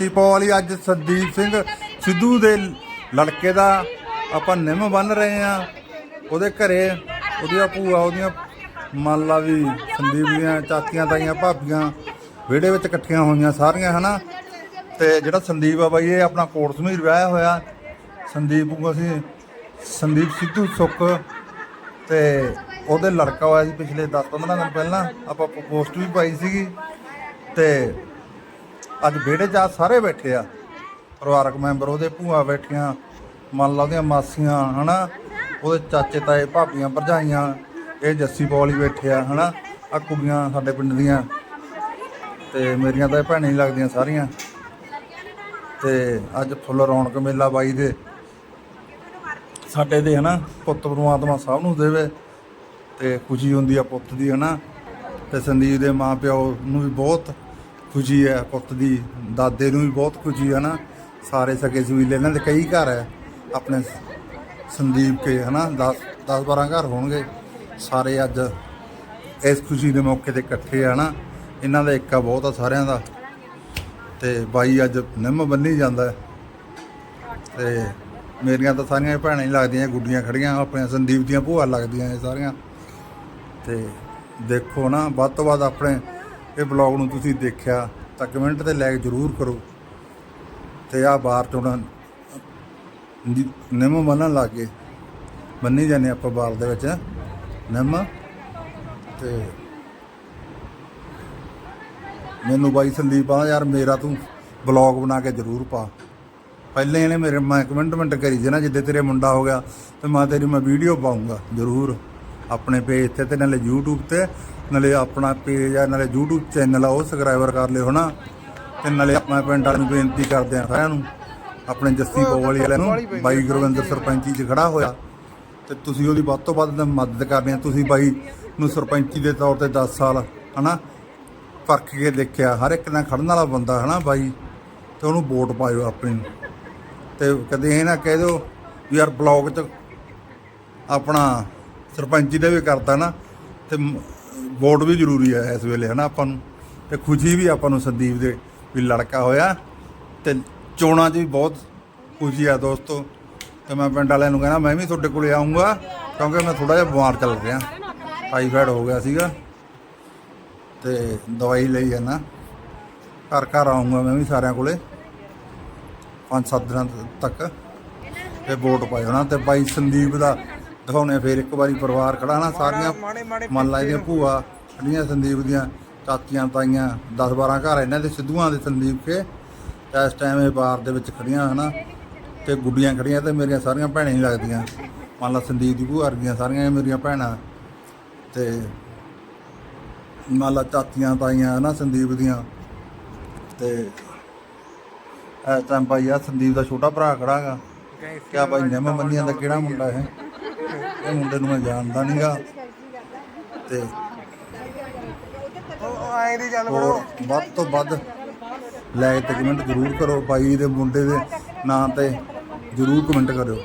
ਜੱਸੀ ਅੱਜ ਸੰਦੀਪ ਸਿੰਘ ਸਿੱਧੂ ਦੇ ਲੜਕੇ ਦਾ ਆਪਾਂ ਨਿੰਮ ਬੰਨ ਰਹੇ ਆ ਉਹਦੇ ਘਰੇ ਉਹਦੀਆਂ ਭੂਆ, ਉਹਦੀਆਂ ਮੰਨ ਲਾ ਵੀ ਸੰਦੀਪ ਦੀਆਂ ਚਾਚੀਆਂ, ਤਾਈਆਂ, ਭਾਬੀਆਂ ਵਿਹੜੇ ਵਿੱਚ ਇਕੱਠੀਆਂ ਹੋਈਆਂ ਸਾਰੀਆਂ, ਹਨਾ? ਤੇ ਜਿਹੜਾ ਸੰਦੀਪ ਆ ਬਾਈ, ਇਹ ਆਪਣਾ ਕੋਟ ਸਮੀਰ ਵਿਆਹਿਆ ਹੋਇਆ। ਸੰਦੀਪ ਨੂੰ ਅਸੀਂ ਸੰਦੀਪ ਸਿੱਧੂ ਸੁੱਖ ਤੇ ਉਹਦੇ ਲੜਕਾ ਹੋਇਆ ਸੀ ਪਿਛਲੇ 10-15 ਦਿਨ ਪਹਿਲਾਂ। ਆਪਾਂ ਪੋਸਟ ਵੀ ਪਾਈ ਸੀਗੀ ਤੇ ਅੱਜ ਵਿਹੜੇ 'ਚ ਆ ਸਾਰੇ ਬੈਠੇ ਆ। ਪਰਿਵਾਰਕ ਮੈਂਬਰ ਉਹਦੇ ਭੂਆ ਬੈਠੀਆਂ, ਮੰਨ ਲਾ ਉਹਦੀਆਂ ਮਾਸੀਆਂ, ਹਨਾ? ਉਹਦੇ ਚਾਚੇ, ਤਾਏ, ਭਾਬੀਆਂ, ਭਰਜਾਈਆਂ, ਇਹ ਜੱਸੀ ਪੌਲੀ ਬੈਠੇ ਆ, ਹਨਾ? ਆ ਕੁੜੀਆਂ ਸਾਡੇ ਪਿੰਡ ਦੀਆਂ ਤੇ ਮੇਰੀਆਂ ਤਾਂ ਇਹ ਭੈਣਾਂ ਹੀ ਲੱਗਦੀਆਂ ਸਾਰੀਆਂ। ਤੇ ਅੱਜ ਫੁੱਲ ਰੌਣਕ ਮੇਲਾ ਬਾਈ ਦੇ। ਸਾਡੇ ਦੇ, ਹਨਾ? ਪੁੱਤ ਪਰਮਾਤਮਾ ਸਭ ਨੂੰ ਦੇਵੇ ਤੇ ਖੁਸ਼ੀ ਹੁੰਦੀ ਆ ਪੁੱਤ ਦੀ, ਹਨਾ? ਤੇ ਸੰਦੀਪ ਦੇ ਮਾਪਿਓ ਨੂੰ ਵੀ ਬਹੁਤ ਖੁਸ਼ੀ ਹੈ, ਪੁੱਤ ਦੀ, ਦਾਦੇ ਨੂੰ ਵੀ ਬਹੁਤ ਖੁਸ਼ੀ ਹੈ ਨਾ। ਸਾਰੇ ਸਕੇ ਸਵੀਲੇ ਇਹਨਾਂ ਦੇ, ਕਈ ਘਰ ਹੈ। ਆਪਣੇ ਸੰਦੀਪ ਕੇ, ਹਨਾ 10 10 12 ਘਰ ਹੋਣਗੇ। ਸਾਰੇ ਅੱਜ ਇਸ ਖੁਸ਼ੀ ਦੇ ਮੌਕੇ ਤੇ ਇਕੱਠੇ ਆ ਨਾ ਇਹਨਾਂ ਦਾ ਏਕਾ ਬਹੁਤ ਆ ਸਾਰਿਆਂ ਦਾ। ਤੇ ਬਾਈ ਅੱਜ ਨਿੰਮ ਬੰਨੀ ਜਾਂਦਾ ਹੈ। ਤੇ ਮੇਰੀਆਂ ਤਾਂ ਸਾਰੀਆਂ ਭੈਣਾਂ ਹੀ ਲੱਗਦੀਆਂ, ਗੁੱਡੀਆਂ ਖੜੀਆਂ ਆਪਣੇ ਸੰਦੀਪ ਦੀਆਂ ਭੂਆ ਲੱਗਦੀਆਂ ਇਹ ਸਾਰੀਆਂ। ਤੇ ਦੇਖੋ ਨਾ, ਵੱਧ ਤੋਂ ਵੱਧ ਆਪਣੇ ਇਹ ਬਲੌਗ ਨੂੰ ਤੁਸੀਂ ਦੇਖਿਆ ਤਾਂ ਕਮੈਂਟ ਤੇ ਲਾਈਕ ਜ਼ਰੂਰ ਕਰੋ। ਤੇ ਆਹ ਬਾਹਰ ਤੋਂ ਨਿੰਮ ਬੰਨਣ ਲੱਗ ਗਏ। ਬੰਨੀ ਜਾਂਦੇ ਆਪਾਂ ਬਾਲ ਦੇ ਵਿੱਚ, ਨਿੰਮ। ਤੇ ਮੈਨੂੰ ਬਾਈ ਸੰਦੀਪ ਆ ਯਾਰ ਮੇਰਾ ਤੂੰ ਬਲੌਗ ਬਣਾ ਕੇ ਜ਼ਰੂਰ ਪਾ। ਪਹਿਲੇ ਇਹਨੇ ਮੇਰੇ, ਮੈਂ ਕਮੈਂਟਮੈਂਟ ਕਰੀ ਸੀ ਨਾ, ਜਿੱਦੇ ਤੇਰੇ ਮੁੰਡਾ ਹੋ ਗਿਆ, ਤੇ ਮੈਂ ਤੇਰੀ ਮੈਂ ਵੀਡੀਓ ਪਾਉਂਗਾ ਜ਼ਰੂਰ। ਆਪਣੇ ਪੇਜ ਤੇ ਤੇ ਨਾਲੇ YouTube ਤੇ ਨਾਲੇ ਆਪਣਾ ਪੇਜ ਆ ਨਾਲੇ YouTube ਚੈਨਲ ਆ ਉਹ ਸਬਸਕ੍ਰਾਈਬਰ ਕਰ ਲਿਓ ਹਨਾ। ਤੇ ਨਾਲੇ ਆਪਾਂ ਪਿੰਡ ਵਾਲਿਆਂ ਨੂੰ ਬੇਨਤੀ ਕਰਦੇ ਆ ਸਾਰਿਆਂ ਨੂੰ ਆਪਣੇ ਜੱਸੀ ਪੋਵਾਲੀ ਵਾਲਿਆਂ ਨੂੰ ਬਾਈ ਗੁਰਵਿੰਦਰ ਸਰਪੰਚੀ 'ਚ ਖੜਾ ਹੋਇਆ। ਤੇ ਤੁਸੀਂ ਉਹਦੀ ਵੱਧ ਤੋਂ ਵੱਧ ਮਦਦ ਕਰਨੀ ਆ ਤੁਸੀਂ ਬਾਈ ਨੂੰ ਸਰਪੰਚੀ ਦੇ ਤੌਰ ਤੇ 10 ਸਾਲ ਹਨਾ ਪਰਖ ਕੇ ਦੇਖਿਆ ਹਰ ਇੱਕ ਨਾਲ ਖੜਨ ਵਾਲਾ ਬੰਦਾ ਹਨਾ ਬਾਈ ਤੇ ਉਹਨੂੰ ਵੋਟ ਪਾਇਓ ਆਪਣੀ ਨੂੰ। ਤੇ ਕਦੇ ਇਹ ਨਾ ਕਹਿ ਦਿਓ ਵੀ ਯਾਰ ਬਲੌਗ 'ਚ ਆਪਣਾ ਸਰਪੰਚੀ ਨੇ ਵੀ ਕਰਤਾ ਨਾ, ਤੇ ਵੋਟ ਵੀ ਜ਼ਰੂਰੀ ਹੈ ਇਸ ਵੇਲੇ ਹਨਾ ਆਪਾਂ ਨੂੰ। ਤੇ ਖੁਸ਼ੀ ਵੀ ਆਪਾਂ ਨੂੰ ਸੰਦੀਪ ਦੇ ਵੀ ਲੜਕਾ ਹੋਇਆ, ਤੇ ਚੋਣਾਂ 'ਚ ਵੀ ਬਹੁਤ ਖੁਸ਼ੀ ਆ ਦੋਸਤੋ। ਤੇ ਮੈਂ ਪਿੰਡ ਵਾਲਿਆਂ ਨੂੰ ਕਹਿੰਦਾ ਮੈਂ ਵੀ ਤੁਹਾਡੇ ਕੋਲੇ ਆਉਂਗਾ ਕਿਉਂਕਿ ਮੈਂ ਥੋੜਾ ਜਿਹਾ ਬਿਮਾਰ ਚੱਲ ਰਿਹਾ ਟਾਈਫਾਇਡ ਹੋ ਗਿਆ ਸੀਗਾ, ਤੇ ਦਵਾਈ ਲਈ ਜਾਣਾ ਘਰ ਘਰ ਆਉਂਗਾ ਮੈਂ ਵੀ ਸਾਰਿਆਂ ਕੋਲੇ, ਪੰਜ ਸੱਤ ਦਿਨਾਂ ਤੱਕ। ਤੇ ਵੋਟ ਪਾਇਓ ਹੋਣਾ ਤੇ ਬਾਈ ਸੰਦੀਪ ਦਾ ਦਿਖਾਉਣੇ ਫੇਰ ਇੱਕ ਵਾਰੀ ਪਰਿਵਾਰ ਖੜਾ ਨਾ ਸਾਰੀਆਂ ਮੰਨ ਲਾ ਇਹਦੀਆਂ ਭੂਆ ਖੜੀਆਂ ਸੰਦੀਪ ਦੀਆਂ ਚਾਚੀਆਂ ਤਾਈਆਂ 10 12 ਘਰ ਇਹਨਾਂ ਦੇ ਸਿੱਧੂਆਂ ਦੇ ਸੰਦੀਪ ਕੇ ਇਸ ਟਾਈਮ ਇਹ ਬਾਰ ਦੇ ਵਿੱਚ ਖੜੀਆਂ ਹਨਾ ਤੇ ਗੁੱਡੀਆਂ ਖੜੀਆਂ ਤੇ ਮੇਰੀਆਂ ਸਾਰੀਆਂ ਭੈਣਾਂ ਹੀ ਲੱਗਦੀਆਂ। ਮੰਨ ਲਾ ਸੰਦੀਪ ਦੀ ਭੂਆ ਵਰਗੀਆਂ ਸਾਰੀਆਂ ਮੇਰੀਆਂ ਭੈਣਾਂ। ਤੇ ਮੰਨ ਲਾ ਚਾਚੀਆਂ ਤਾਈਆਂ ਨਾ ਸੰਦੀਪ ਦੀਆਂ। ਤੇ ਇਸ ਟਾਈਮ ਭਾਈ ਆ ਸੰਦੀਪ ਦਾ ਛੋਟਾ ਭਰਾ ਖੜਾਗਾ। ਕਿਆ ਭਾਈ ਨਿੰਮ ਮੰਨੀਆਂ ਦਾ ਕਿਹੜਾ ਮੁੰਡਾ ਹੈ ਇਹ ਮੁੰਡੇ ਨੂੰ ਮੈਂ ਜਾਣਦਾ ਨਹੀਂਗਾ ਤੇ ਉਹ ਆਏ ਦੀ ਚੱਲ ਹੋਰ ਵੱਧ ਤੋਂ ਵੱਧ ਲਾਈਕ ਤੇ ਕਮੈਂਟ ਜ਼ਰੂਰ ਕਰੋ ਬਾਈ ਦੇ ਮੁੰਡੇ ਦੇ ਨਾਂ ਤੇ ਜ਼ਰੂਰ ਕਮੈਂਟ ਕਰਿਓ।